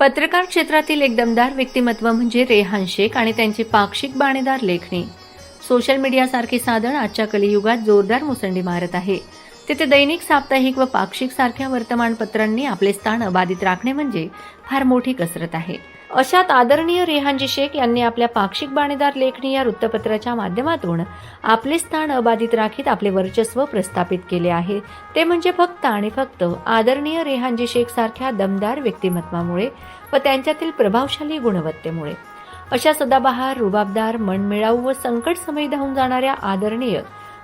पत्रकार क्षेत्रातील एक दमदार व्यक्तिमत्व म्हणजे रेहान शेख आणि त्यांची पाक्षिक बाणेदार लेखणी. सोशल मीडियासारखे साधन आजच्या कलियुगात जोरदार मुसंडी मारत आहे. तिथे दैनिक साप्ताहिक व पाक्षिक सारख्या वर्तमानपत्रांनी आपले स्थान अबाधित राखणे म्हणजे फार मोठी कसरत आहे. अशात आदरणीय रेहानजी शेख यांनी आपल्या पाक्षिक बाणेदार लेखणी या वृत्तपत्राच्या माध्यमातून आपले स्थान अबाधित राखीत आपले वर्चस्व प्रस्थापित केले आहे. ते म्हणजे फक्त आणि फक्त आदरणीय रेहानजी शेख सारख्या दमदार व्यक्तिमत्वामुळे व त्यांच्यातील प्रभावशाली गुणवत्तेमुळे. अशा सदाबहार रुबाबदार मनमिळाऊ व संकट समयी धावून जाणाऱ्या आदरणीय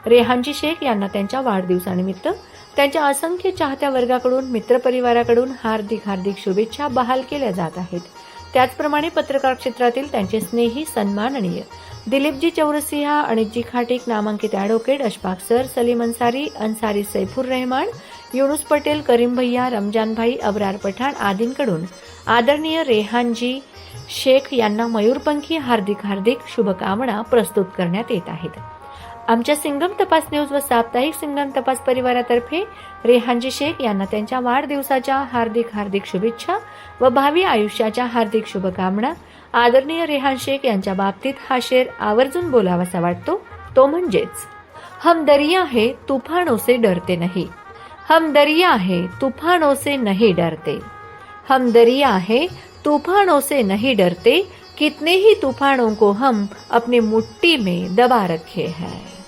रेहानजी शेख यांना त्यांच्या वाढदिवसानिमित्त त्यांच्या असंख्य चाहत्या वर्गाकडून मित्रपरिवाराकडून हार्दिक हार्दिक शुभेच्छा बहाल केल्या जात आहेत. त्याचप्रमाणे पत्रकार क्षेत्रातील त्यांचे स्नेही सन्माननीय दिलीपजी चौरसिंहा अनितजी खाटीक नामांकित ॲडव्होकेट अशफाक सर सलीम अन्सारी अन्सारी सैफुर रहमान युनुस पटेल करीम भैया रमजानभाई अबरार पठाण आदींकडून आदरणीय रेहानजी शेख यांना मयूरपंखी हार्दिक हार्दिक शुभकामना प्रस्तुत करण्यात येत आहेत. आमच्या सिंगम तपास न्यूज व साप्ताहिक सिंगम तपास परिवारातर्फे रेहानजी शेख यांना त्यांच्या वाढदिवसाच्या हार्दिक हार्दिक शुभेच्छा व भावी आयुष्याच्या हार्दिक शुभकामना. आदरणीय रेहान शेख यांच्या बाबतीत हा शेर आवर्जून बोलावासा वाटतो. तो म्हणजेच हम दरिया है तूफानों से डरते नहीं. हम दरिया है तूफानों से नहीं डरते. हम दरिया है तूफानों से नहीं डरते. कितने ही तूफानों को हम अपनी मुट्ठी में दबा रखे हैं।